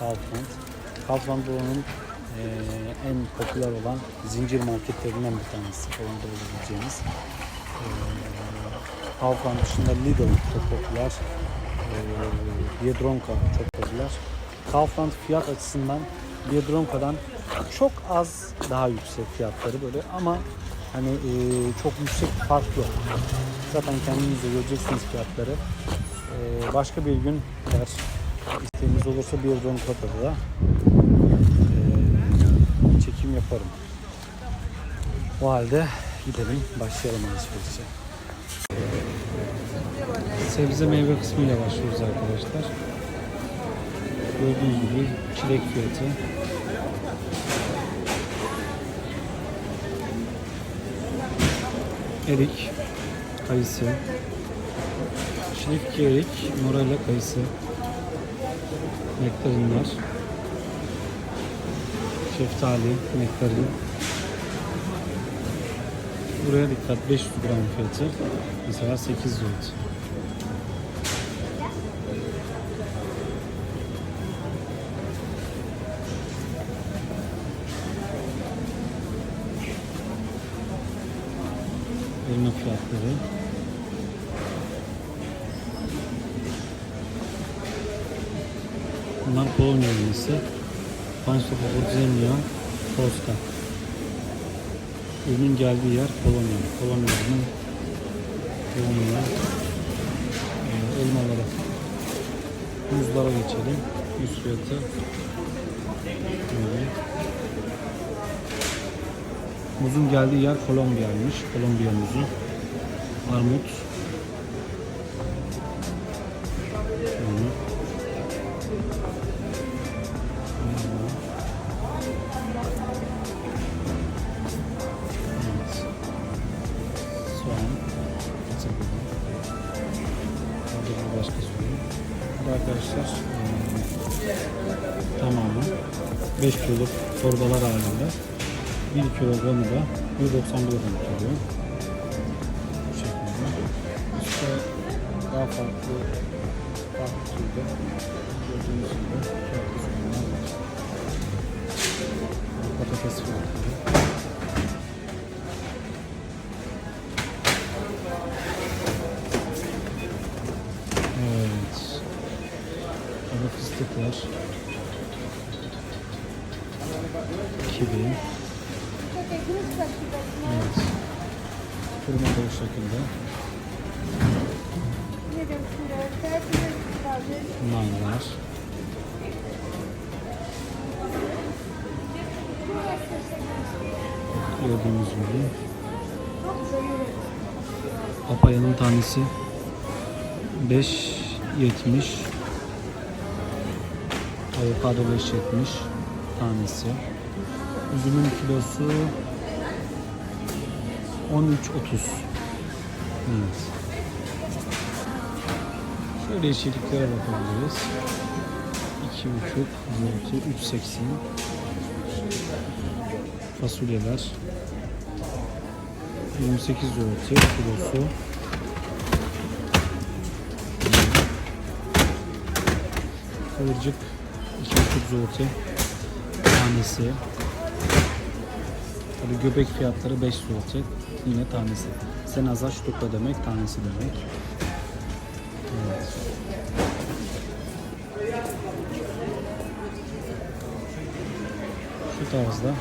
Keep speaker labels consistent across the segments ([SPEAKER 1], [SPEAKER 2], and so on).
[SPEAKER 1] Kaufland. Kaufland buranın e, en popüler olan zincir marketlerinden bir tanesi. Orada bulabileceğiniz. E, Kaufland dışında Lidl çok popüler. E, çok popüler. Kaufland fiyat açısından Biedronka'dan çok az daha yüksek fiyatları böyle ama hani e, çok yüksek bir fark yok. Zaten kendiniz de göreceksiniz fiyatları. E, başka bir gün eğer isteğiniz olursa Biedronka'da da e, çekim yaparım. O halde gidelim başlayalım alışverişe. Sebze meyve kısmıyla başlıyoruz arkadaşlar. Gördüğünüz gibi çilek fiyatı. Erik, kayısı. Çilek iki erik, morella kayısı. Nektarinler. Şeftali, nektarin. Buraya dikkat 500 gram fiyatı. Mesela 8 zloty. Elma fiyatları. Bunlar Polonya elması. Państwo pochodzenia Polska. Ürünün geldiği yer Polonya. Polonya'nın Polonya e, elmaları. Muzlara geçelim. Yüz fiyatı. Böyle. Muzun geldiği yer Kolombiya'ymış. Kolombiya muzu. Armut. 5 kiloluk torbalar halinde 1 kilogramı da 191 lira tutuyor. Bu şekilde. İşte daha farklı farklı türde gördüğünüz gibi farklı soğanlar var. Patates fiyatları. Evet. Burada fıstık var. Kivi. Evet. Kırma da bu şekilde. Var. Gördüğünüz gibi. Papayanın tanesi 5.70 Avokado 5.70 tanesi. Üzümün kilosu 13.30 Evet. Şöyle yeşilliklere bakabiliriz. 2.5 zloty 3.80 Fasulyeler 28 zloty kilosu Kıvırcık 2,5 zloty tanesi. Tabii göbek fiyatları 5 zloty yine tanesi. Senaza ştuka demek, tanesi demek. Evet. Şu tarzda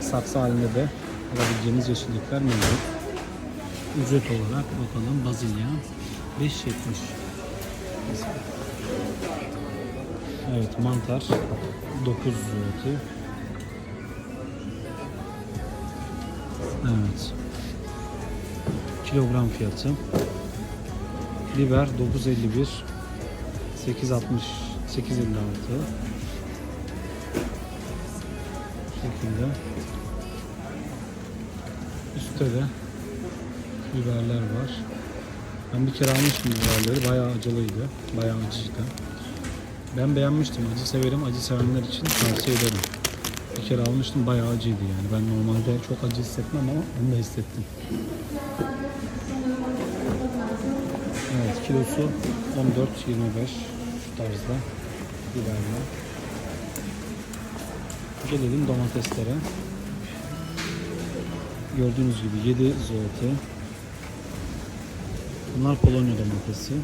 [SPEAKER 1] saksı halinde de alabileceğiniz yeşillikler mevcut. Ücret olarak bakalım bazilya 5.70 Evet mantar 9 zloty. Evet. Kilogram fiyatı. Biber 9.51 8.60 8.56 Bu şekilde. Üstte de biberler var. Ben bir kere almıştım biberleri. Bayağı acılıydı. Bayağı acıydı. Ben beğenmiştim. Acı severim. Acı sevenler için tavsiye ederim. Kere almıştım. Bayağı acıydı yani. Ben normalde çok acı hissetmem ama onu da hissettim. Evet kilosu 14-25 şu tarzda biberler. Gelelim domateslere. Gördüğünüz gibi 7 zloty. Bunlar Polonya domatesi.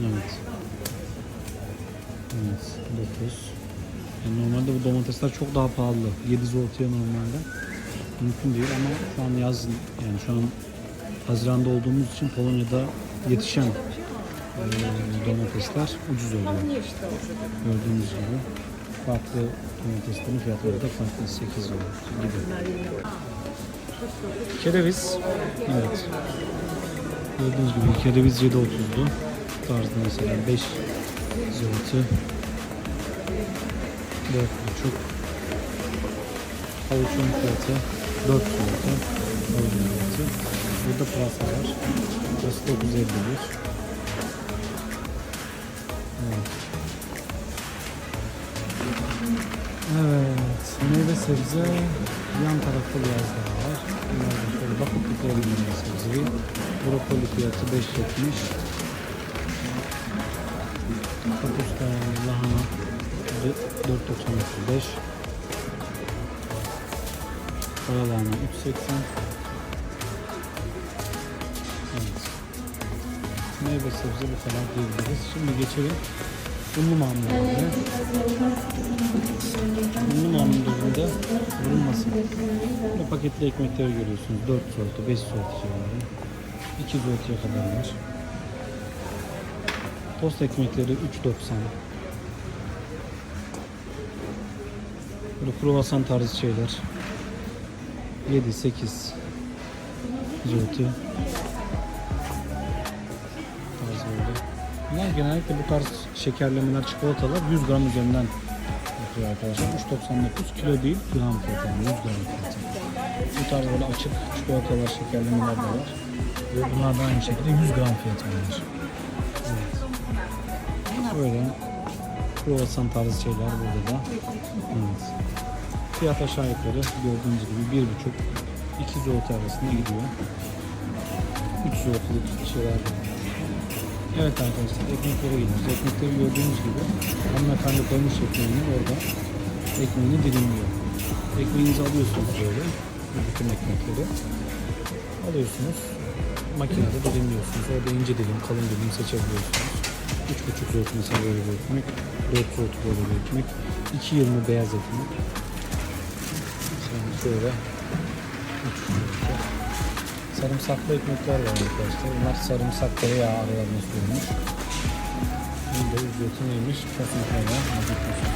[SPEAKER 1] Evet. Evet, 9. Yani normalde bu domatesler çok daha pahalı. 7 zloty'ye normalde. Mümkün değil ama şu an yaz yani şu an Haziran'da olduğumuz için Polonya'da yetişen eee, domatesler ucuz oluyor. Gördüğünüz gibi farklı domateslerin fiyatları da farklı 8 euro gibi. Kereviz. Evet. Gördüğünüz gibi kereviz 7.30'du. Tarzda mesela 5 zloty. 4.5 Havuçun fiyatı 4 zloty. Havucun fiyatı. Burada pırasa var. Burası 9.51. Evet. Evet, meyve sebze yan tarafta biraz daha var. Bunlardan şöyle bakıp bitirelim meyve sebzeyi. Brokoli fiyatı 5.70. 4.95. Kara lahana 3.80. Evet. Meyve sebze bu kadar diyebiliriz. Şimdi geçelim unlu mamullerine. Unlu mamullerinde vurulmasın. Böyle paketli ekmekleri görüyorsunuz. 4 zloty, 5 zloty civarı. 2 zloty'ye kadar var. Tost ekmekleri 3.90. Böyle kruvasan tarzı şeyler. 7 8 zloty. Tarzı böyle. Bunlar genellikle bu tarz şekerlemeler, çikolatalar 100 gram üzerinden yapıyor arkadaşlar. 3.99 kilo değil, gram fiyatı yani 100 gram fiyatı. Bu tarz böyle açık çikolatalar, şekerlemeler de var. Ve bunlar da aynı şekilde 100 gram fiyatı var. Evet. Böyle kruvasan tarzı şeyler burada da. Evet. Fiyat aşağı yukarı gördüğünüz gibi 1,5 2 zloty arasında gidiyor. 3 zlotylik şeyler. Evet arkadaşlar ekmeklere gidiyoruz. Ekmekleri gördüğünüz gibi hanımefendi koymuş ekmeğini orada ekmeğini dilimliyor. Ekmeğinizi alıyorsunuz böyle bütün ekmekleri alıyorsunuz makinede dilimliyorsunuz. Orada ince dilim, kalın dilim seçebiliyorsunuz. 3,5 zloty mesela böyle bir ekmek, 4 zloty böyle bir ekmek, 2,20 beyaz ekmek. Şimdi şöyle 3 zloty. Sarımsaklı ekmekler var arkadaşlar. Bunlar sarımsak tereyağı aralarına sürülmüş. Burada ücreti neymiş? Tosun tereyağı, mazot tosun.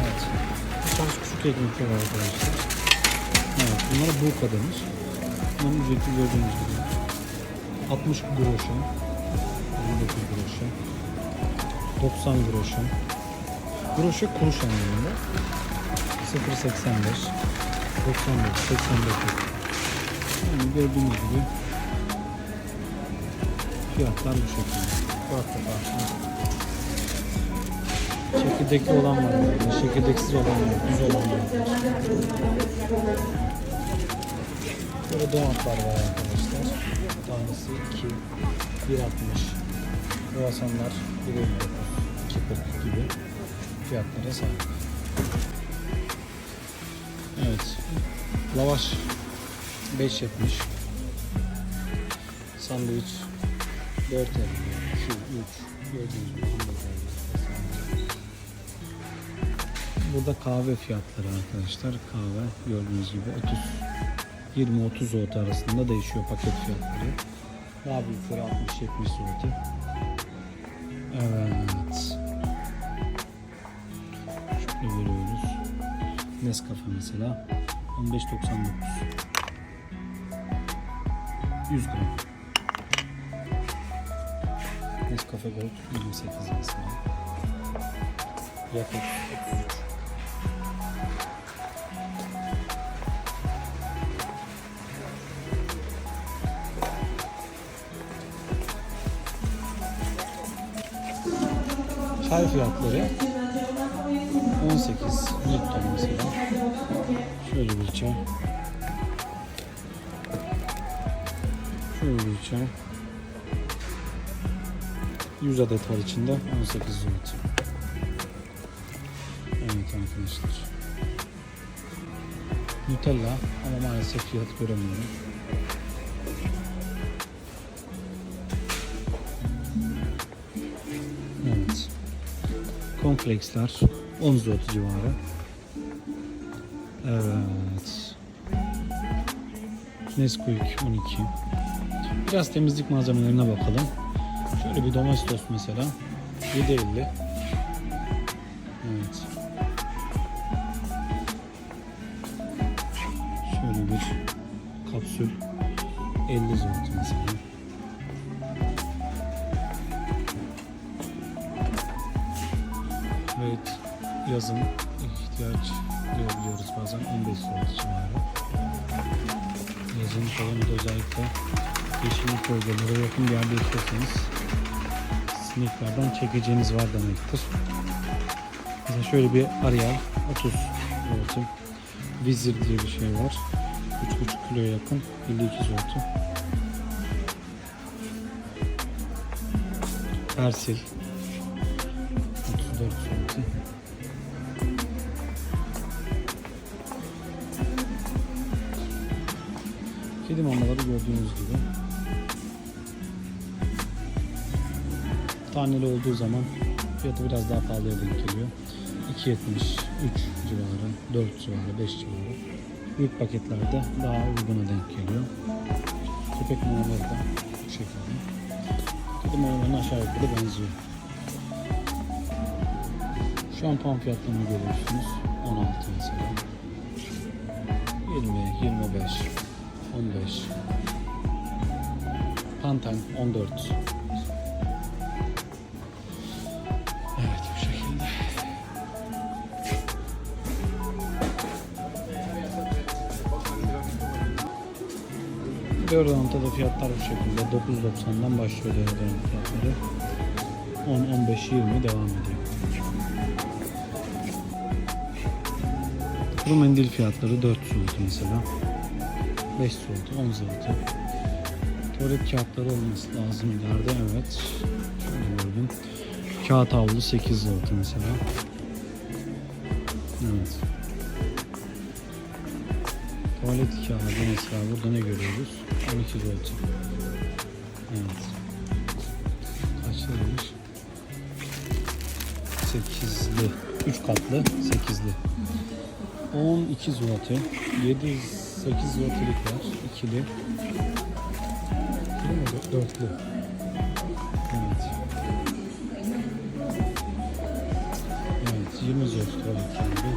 [SPEAKER 1] Evet. Bu tarz küçük ekmekler var arkadaşlar. Evet, bunlara bulka denir. Bunun ücreti gördüğünüz gibi. 60 groşa, 29 groşa, 90 groşa. Groşa kuruş anlamında. 0.85 95, 89. Yani gördüğünüz gibi fiyatlar bu şekilde. Farklı. Çekirdekli olan var, çekirdeksiz olan var, düz olan var. Böyle donatlar var arkadaşlar. Tanesi 2, 1.60. Kruvasanlar 1.59, 2.40 gibi fiyatlara sahip. Lavaş 5.70. Sandviç 4.50. 2, 3. Gördüğünüz gibi hamburgerler. Burada kahve fiyatları arkadaşlar. Kahve gördüğünüz gibi 30 20-30 zloty arasında değişiyor paket fiyatları. Daha büyükleri 60-70 zloty. Evet. Şöyle görüyoruz. Nescafe mesela 15.99 100 gram. Nescafe Gold 28 mesela Yakıt 33 Çay fiyatları Şöyle bir. Şöyle bir çay. 100 adet var içinde 18 zloty. arkadaşlar. Nutella ama maalesef fiyat göremiyorum. Evet. Cornflakes'ler 10 zloty civarı. Evet. Nesquik 12. Biraz temizlik malzemelerine bakalım. Şöyle bir domestos mesela. 7.50. Evet. Şöyle bir kapsül 50 zloty mesela. Evet, yazın ihtiyaç duyabiliyoruz bazen 15 zloty civarı. Yazın Polonya'da özellikle yeşillik bölgelere yakın bir yerde yaşıyorsanız sineklerden çekeceğiniz var demektir. Mesela şöyle bir Ariel 30 zloty. Vizir diye bir şey var. 3,5 kiloya yakın 52 zloty. Persil Kedi mamaları gördüğünüz gibi. Taneli olduğu zaman fiyatı biraz daha pahalıya denk geliyor. 2.70, 3 civarı, 4 civarı, 5 civarı. Büyük paketlerde daha uyguna denk geliyor. Köpek mamaları da bu şekilde. Kedi mamalarına aşağı yukarı benziyor. Şampuan fiyatlarını görüyorsunuz. 16 mesela. 20, 25, 15 Pantene 14 Evet bu şekilde. Deodorantta da fiyatlar bu şekilde. 9.90'dan başlıyor deodorant fiyatları. 10, 15, 20 devam ediyor. Kuru mendil fiyatları 4 zloty mesela 5 zloty, 10 zloty. Tuvalet kağıtları olması lazım ileride evet. Şöyle gördüm. Kağıt havlu 8 zloty mesela. Evet. Tuvalet kağıdı mesela burada ne görüyoruz? 12 zloty. Evet. Kaç liraymış? 8'li. 3 katlı 8'li. 12 zloty. 7 8 zlotylik var. ikili. İkili mi? Dö- Dörtlü. Evet. Evet. 20 zloty tuvalet kağıdı.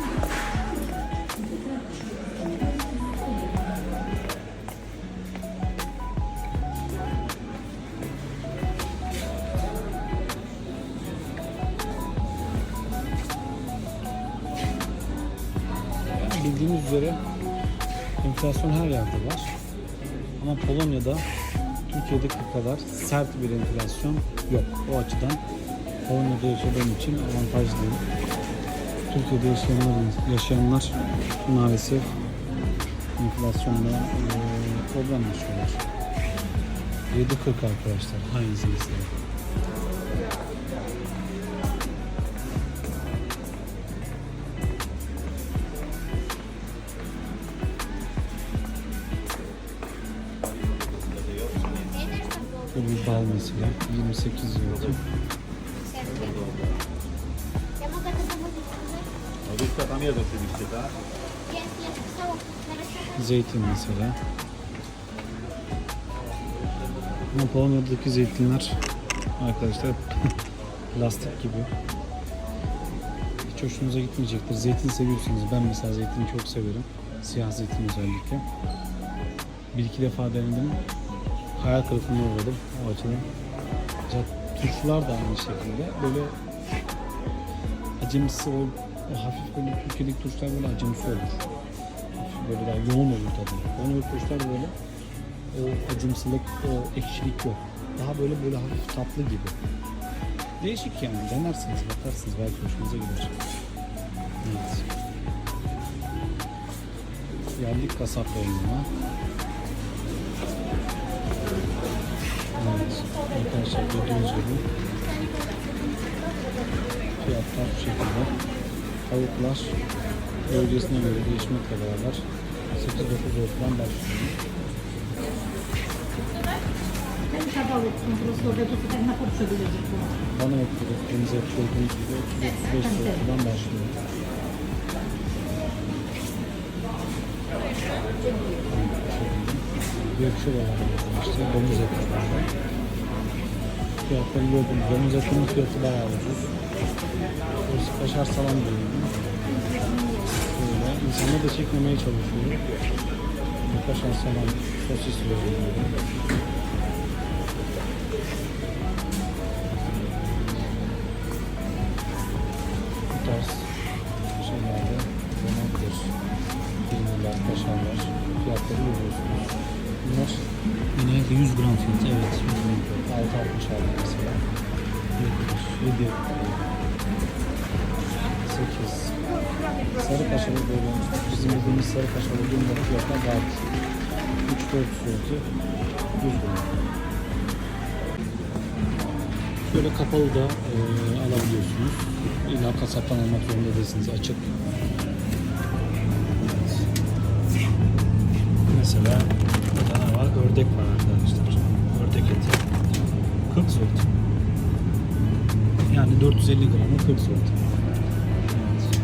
[SPEAKER 1] Yani bildiğiniz üzere enflasyon her yerde var. Ama Polonya'da Türkiye'deki kadar sert bir enflasyon yok. O açıdan Polonya'da yaşadığım için avantajlıyım. Türkiye'de yaşayanlar, yaşayanlar maalesef enflasyonla e, problem yaşıyorlar. 7.40 arkadaşlar. Heinz'in izleyin.
[SPEAKER 2] Są na receptę.
[SPEAKER 1] Zeytin mesela. Ama Polonya'daki zeytinler arkadaşlar plastik gibi. Hiç hoşunuza gitmeyecektir. Zeytin seviyorsanız ben mesela zeytini çok severim. Siyah zeytin özellikle. Bir iki defa denedim. Hayal kırıklığına uğradım o açıdan. Turşular da aynı şekilde. Böyle acımsı o, o hafif böyle Türkiye'deki turşular böyle acımsı olur. Böyle daha yoğun olur tadı. Onun turşular böyle o acımsılık, o ekşilik yok. Daha böyle böyle hafif tatlı gibi. Değişik yani. Denersiniz, bakarsınız. Belki hoşunuza gider. Evet. Geldik kasap reyonuna. Evet. Arkadaşlar gördüğünüz gibi fiyatlar bu şekilde. tavuklar bölgesine göre değişmekle beraber 8-9 ortadan başlıyor. Bana etleri deniz eti olduğunuz gibi 35 ortadan başlıyor. Gökçe var işte domuz eti var. Fiyatları gördüğünüz domuz etinin fiyatı bayağı ucuz. Burası kaşar salam bölümü. Böyle insanlar da çekmemeye çalışıyor. Kaşar salam sosis bölümü. bu tarz şeylerde domates, peynirler, kaşarlar fiyatları görüyorsunuz. Bunlar de 100 gram fiyatı evet 100 gram fiyatı 6.60 aldı mesela 7 7 8 Sarı kaşarı böyle bizim bildiğimiz sarı kaşarı bunların fiyatlar daha 3-4 fiyatı 100 gram. Böyle kapalı da e, alabiliyorsunuz. İlla kasaptan almak zorunda değilsiniz. Açık. Mesela? Ördek var arkadaşlar. Ördek eti. 40 zloty. Yani 450 gramı 40 zloty. Evet.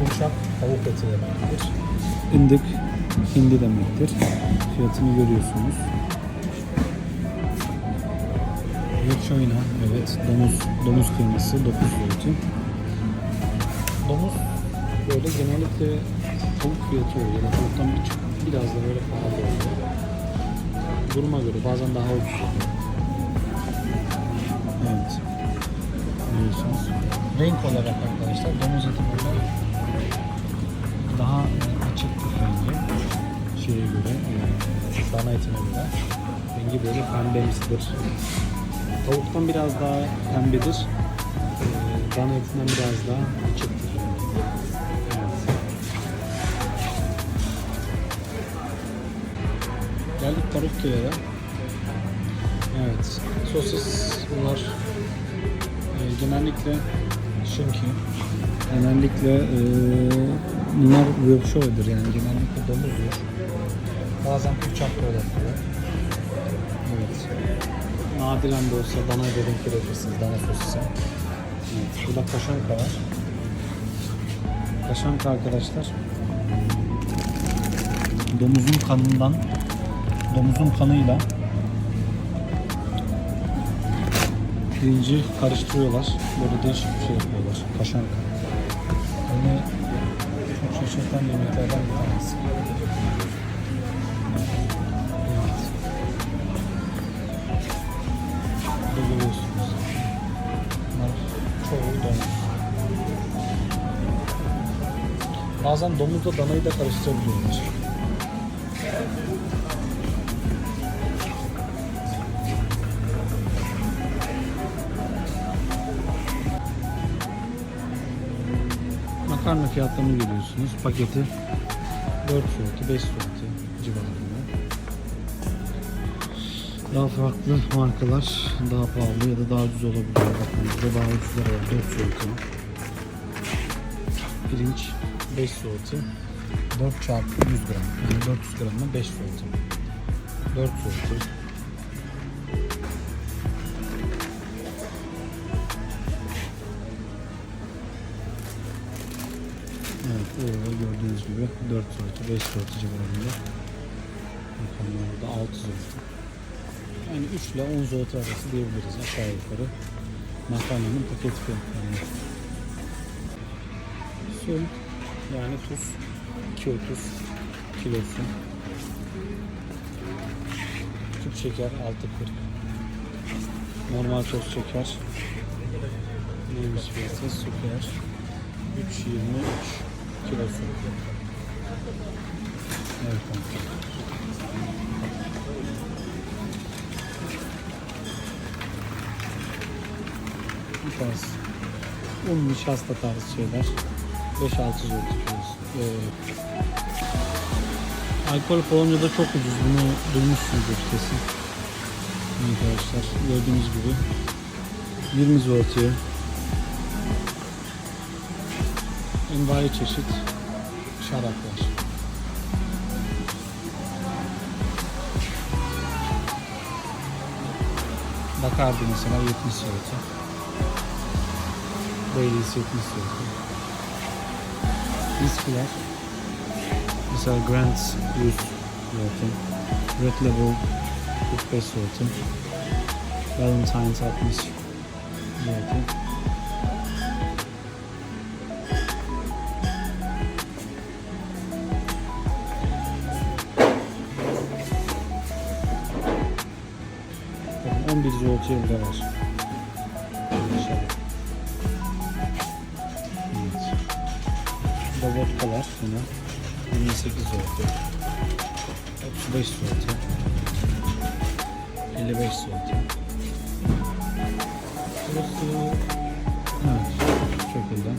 [SPEAKER 1] Burçak tavuk eti demektir. Indık hindi demektir. Fiyatını görüyorsunuz. Yekşoyna, evet. Domuz, domuz kıyması 9 zloty. Domuz böyle genellikle tavuk fiyatı oluyor. Ya da tavuktan bir, biraz da böyle pahalı oluyor. Duruma göre bazen daha ucuz oluyor. Evet. Görüyorsunuz. Renk olarak arkadaşlar domuz eti böyle daha açık rengi şeye göre, e, dana etine göre. Rengi böyle pembemsidir. Tavuktan biraz daha pembedir. E, dana etinden biraz daha açıktır. Geldik Parukya'ya. Evet. Sosis bunlar e, genellikle şınki. Genellikle e, bunlar workshop'dur yani genellikle domuzdur. Bazen kurçak olabiliyor. Evet. Nadiren de olsa dana da denk gelebilirsiniz dana sosisi. Evet. Burada kaşanka var. Kaşanka arkadaşlar domuzun kanından domuzun kanıyla pirinci karıştırıyorlar. Böyle değişik bir şey yapıyorlar. Kaşanka. Beni çok şaşırtan yemeklerden bir tanesi. Evet. Burada görüyorsunuz. Bazen domuzla danayı da karıştırabiliyorlar. Makarna fiyatlarını görüyorsunuz. Paketi 4 zloty, 5 zloty civarında. Daha farklı markalar daha pahalı ya da daha ucuz olabiliyor. Bakın burada daha ucuzlar var. 4 zloty. Pirinç 5 zloty. 4 çarpı 100 gram. Yani 400 gramına 5 zloty. 4 zloty. Evet, orada gördüğünüz gibi 4 zloty, 5 zloty civarında. Bakın orada 6 zloty. Yani 3 ile 10 zloty arası diyebiliriz aşağı yukarı. Makarnanın paket fiyatlarını. Sül, yani tuz, 2.30 kilosu. Küp şeker 6.40. Normal toz şeker. Neymiş fiyatı? Süper. 3.23 kilosu. Evet. Bu tarz un, nişasta tarzı şeyler. 5-6 zloty kilosu. Ee, alkol Polonya'da çok ucuz. Bunu duymuşsunuzdur kesin. Arkadaşlar gördüğünüz gibi 20 zloty. Envai çeşit şarap var. Bacardi mesela 70 zloty. Baileys 70 zloty. Viskiler. Mesela Grant's 100 zloty. Red Label 45 zloty. Valentine's 60 zloty. 11 zloty elde var. Evet. Bu da vodkalar yine. 28 zloty. 35 zloty. 55 zloty. Burası evet şu şekilde.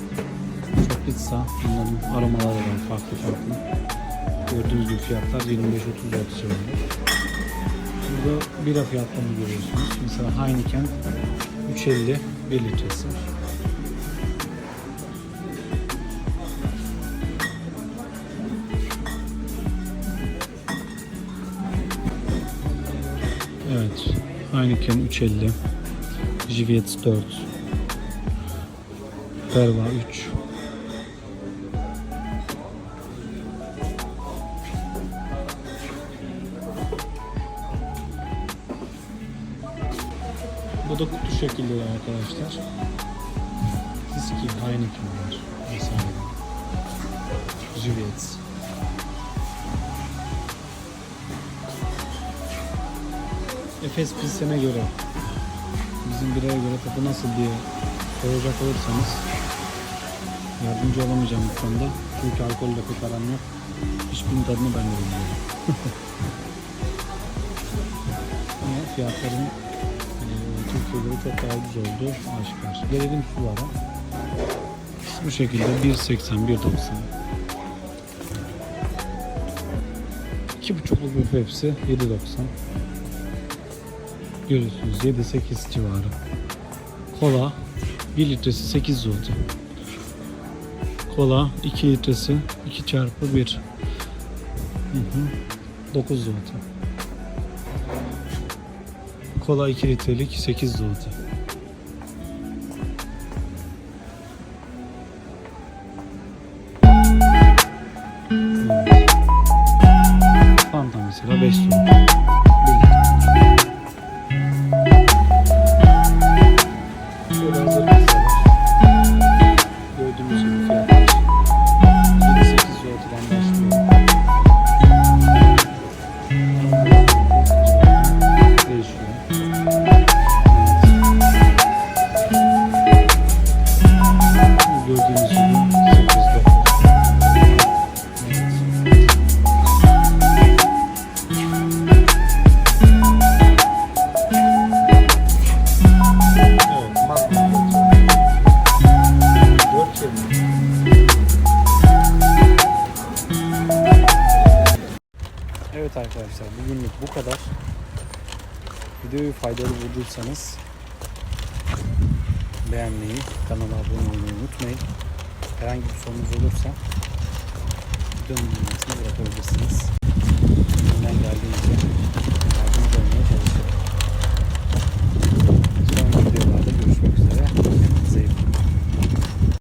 [SPEAKER 1] Çok pizza. Bunların aromaları var farklı farklı. Gördüğünüz gibi fiyatlar 25-30 zloty civarında. Burada bira fiyatlarını görüyorsunuz. Mesela Heineken 3.50 1 litresi. Evet. Heineken 3.50 Jiviyet 4 Perva 3 şekilde arkadaşlar. Viski, Heineken var. Vesaire. Jiviyet. Efes Pilsen'e göre bizim biraya göre tadı nasıl diye soracak olursanız yardımcı olamayacağım bu konuda. Çünkü alkolle pek aram yok. Hiçbirinin tadını ben de bilmiyorum. Ama fiyatların göre çok daha ucuz olduğu aşikar. Gelelim sulara. Bu şekilde 1.80, 1.90. 2.5'luk bir Pepsi 7.90. Görüyorsunuz 7-8 civarı. Kola 1 litresi 8 zloty. Kola 2 litresi 2 çarpı 1. Hı hı. 9 zloty. Kola 2 litrelik 8 zloty. Gördüğünüz gibi 8 Evet, Magnum. 4 yıl. Evet arkadaşlar bugünlük bu kadar. Videoyu faydalı bulduysanız beğenmeyi, kanala abone olmayı unutmayın. Herhangi bir sorunuz olursa videonun bilgisini bırakabilirsiniz. Elimden geldiğince.